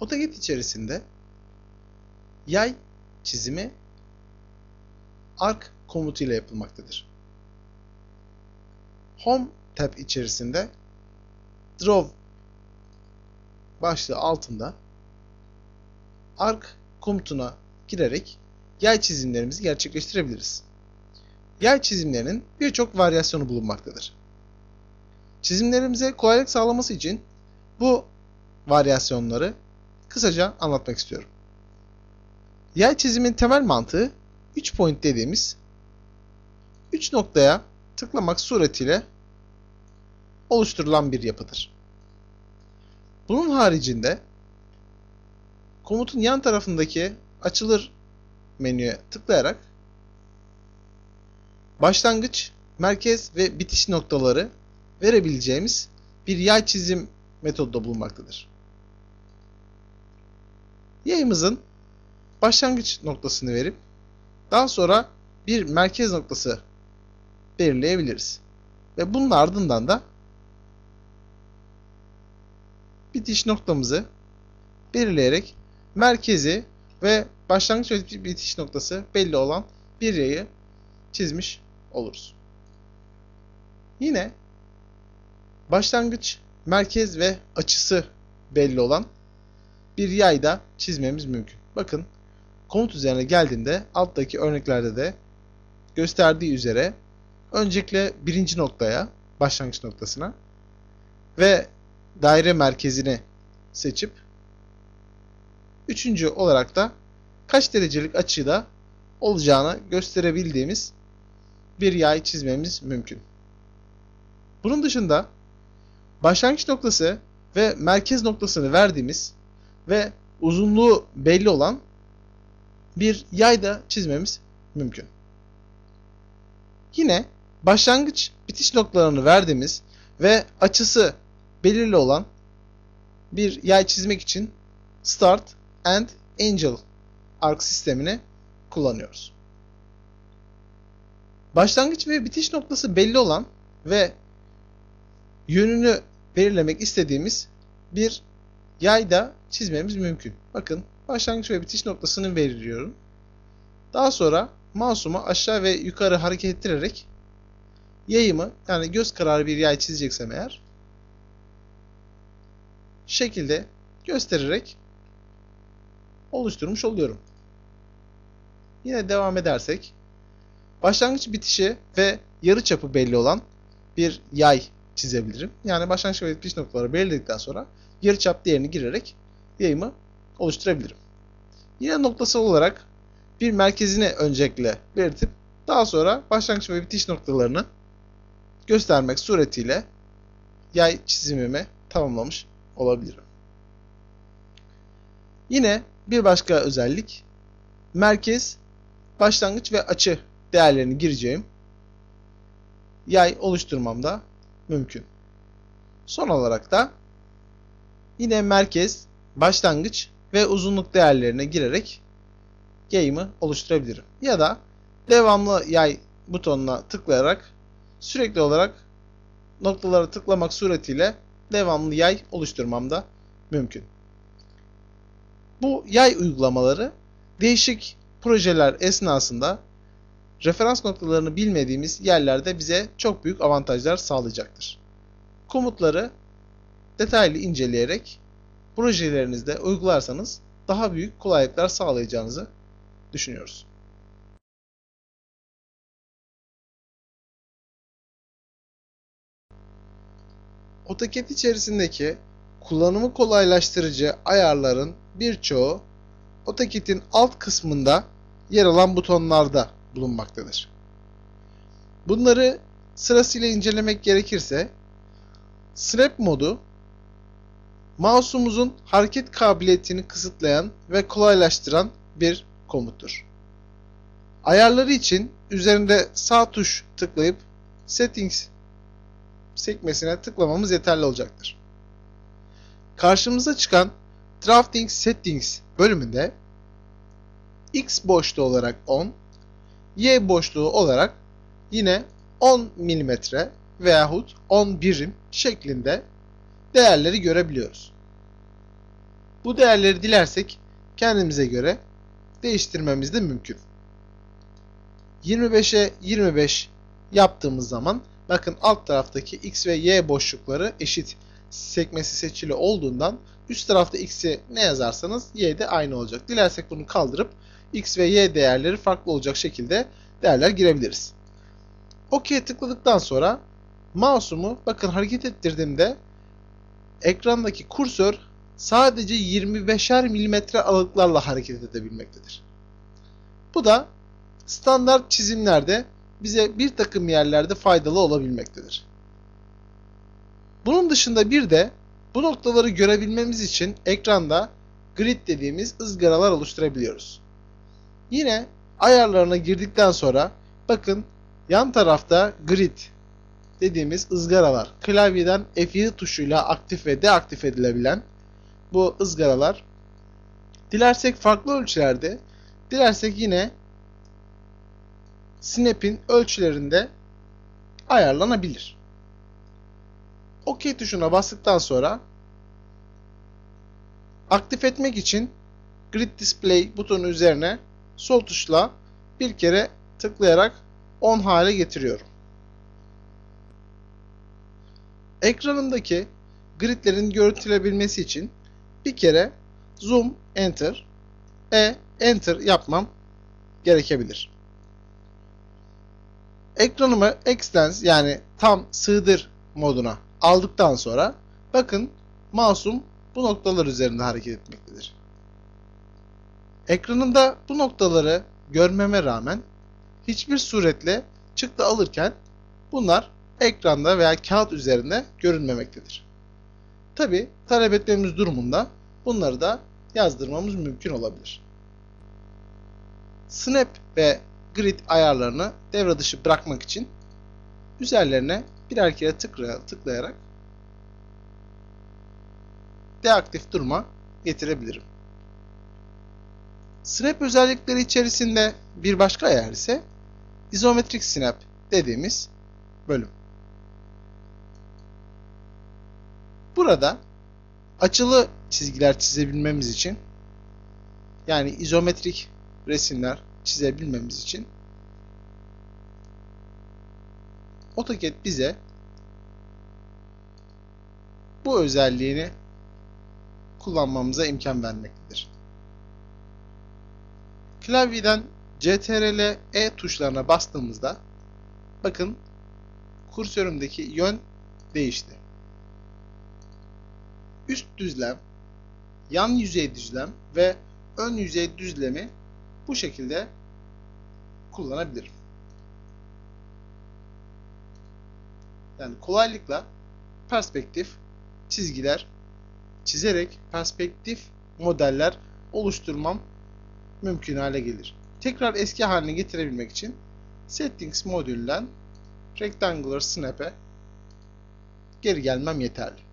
AutoCAD içerisinde yay çizimi arc komutu ile yapılmaktadır. Home tab içerisinde Draw başlığı altında arc komutuna girerek yay çizimlerimizi gerçekleştirebiliriz. Yay çizimlerinin birçok varyasyonu bulunmaktadır. Çizimlerimize kolaylık sağlaması için bu varyasyonları kısaca anlatmak istiyorum. Yay çizimin temel mantığı 3 point dediğimiz 3 noktaya tıklamak suretiyle oluşturulan bir yapıdır. Bunun haricinde komutun yan tarafındaki açılır menüye tıklayarak başlangıç, merkez ve bitiş noktaları verebileceğimiz bir yay çizim metodu da bulunmaktadır. Yayımızın başlangıç noktasını verip daha sonra bir merkez noktası belirleyebiliriz. Ve bunun ardından da bitiş noktamızı belirleyerek merkezi ve başlangıç ve bitiş noktası belli olan bir yayı çizmiş oluruz. Yine başlangıç, merkez ve açısı belli olan bir yay da çizmemiz mümkün. Bakın komut üzerine geldiğinde alttaki örneklerde de gösterdiği üzere öncelikle birinci noktaya, başlangıç noktasına ve daire merkezini seçip üçüncü olarak da kaç derecelik açıda olacağını gösterebildiğimiz bir yay çizmemiz mümkün. Bunun dışında başlangıç noktası ve merkez noktasını verdiğimiz ve uzunluğu belli olan bir yay da çizmemiz mümkün. Yine başlangıç bitiş noktalarını verdiğimiz ve açısı belirli olan bir yay çizmek için Start and Angel arc sistemini kullanıyoruz. Başlangıç ve bitiş noktası belli olan ve yönünü belirlemek istediğimiz bir yay da çizmemiz mümkün. Bakın başlangıç ve bitiş noktasını belirliyorum. Daha sonra mouse'umu aşağı ve yukarı hareket ettirerek yayımı yani göz kararı bir yay çizeceksem eğer şekilde göstererek oluşturmuş oluyorum. Yine devam edersek başlangıç bitişi ve yarı çapı belli olan bir yay çizebilirim. Yani başlangıç ve bitiş noktaları belirledikten sonra yarı çap değerini girerek yayımı oluşturabilirim. Yine noktası olarak bir merkezini öncelikle belirtip daha sonra başlangıç ve bitiş noktalarını göstermek suretiyle yay çizimimi tamamlamış olabilirim. Yine bir başka özellik merkez, başlangıç ve açı değerlerini gireceğim yay oluşturmamda mümkün. Son olarak da yine merkez, başlangıç ve uzunluk değerlerine girerek yayımı oluşturabilirim. Ya da devamlı yay butonuna tıklayarak sürekli olarak noktalara tıklamak suretiyle devamlı yay oluşturmam da mümkün. Bu yay uygulamaları değişik projeler esnasında referans noktalarını bilmediğimiz yerlerde bize çok büyük avantajlar sağlayacaktır. Komutları detaylı inceleyerek projelerinizde uygularsanız daha büyük kolaylıklar sağlayacağınızı düşünüyoruz. AutoCAD içerisindeki kullanımı kolaylaştırıcı ayarların birçoğu AutoCAD'in alt kısmında yer alan butonlarda bulunmaktadır. Bunları sırasıyla incelemek gerekirse Snap modu mouse'umuzun hareket kabiliyetini kısıtlayan ve kolaylaştıran bir komuttur. Ayarları için üzerinde sağ tuş tıklayıp Settings sekmesine tıklamamız yeterli olacaktır. Karşımıza çıkan Drafting Settings bölümünde X boşluğu olarak 10, Y boşluğu olarak yine 10 mm veyahut 10 birim şeklinde değerleri görebiliyoruz. Bu değerleri dilersek kendimize göre değiştirmemiz de mümkün. 25'e 25 yaptığımız zaman bakın alt taraftaki x ve y boşlukları eşit sekmesi seçili olduğundan üst tarafta x'e ne yazarsanız y de aynı olacak. Dilersek bunu kaldırıp x ve y değerleri farklı olacak şekilde değerler girebiliriz. OK'ye tıkladıktan sonra mouse'umu bakın hareket ettirdiğimde ekrandaki kursör sadece 25'er milimetre aralıklarla hareket edebilmektedir. Bu da standart çizimlerde bize bir takım yerlerde faydalı olabilmektedir. Bunun dışında bir de bu noktaları görebilmemiz için ekranda grid dediğimiz ızgaralar oluşturabiliyoruz. Yine ayarlarına girdikten sonra bakın yan tarafta grid dediğimiz ızgaralar klavyeden F7 tuşuyla aktif ve deaktif edilebilen bu ızgaralar dilersek farklı ölçülerde dilersek yine Snap'in ölçülerinde ayarlanabilir. OK tuşuna bastıktan sonra aktif etmek için Grid Display butonu üzerine sol tuşla bir kere tıklayarak on hale getiriyorum. Ekranımdaki gridlerin görüntülebilmesi için bir kere zoom enter e enter yapmam gerekebilir. Ekranımı extends yani tam sığdır moduna aldıktan sonra bakın mouse'um bu noktalar üzerinde hareket etmektedir. Ekranımda bu noktaları görmeme rağmen hiçbir suretle çıktı alırken bunlar ekranda veya kağıt üzerinde görünmemektedir. Tabi talep etmemiz durumunda bunları da yazdırmamız mümkün olabilir. Snap ve grid ayarlarını devre dışı bırakmak için üzerlerine birer kere tıklayarak deaktif duruma getirebilirim. Snap özellikleri içerisinde bir başka ayar ise izometrik snap dediğimiz bölüm. Burada açılı çizgiler çizebilmemiz için yani izometrik resimler çizebilmemiz için AutoCAD bize bu özelliğini kullanmamıza imkan vermektedir. Klavyeden CTRL E tuşlarına bastığımızda bakın kursörümdeki yön değişti. Üst düzlem, yan yüzey düzlem ve ön yüzey düzlemi bu şekilde kullanabilirim. Yani kolaylıkla perspektif çizgiler çizerek perspektif modeller oluşturmam mümkün hale gelir. Tekrar eski haline getirebilmek için Settings modülünden Rectangular Snap'e geri gelmem yeterli.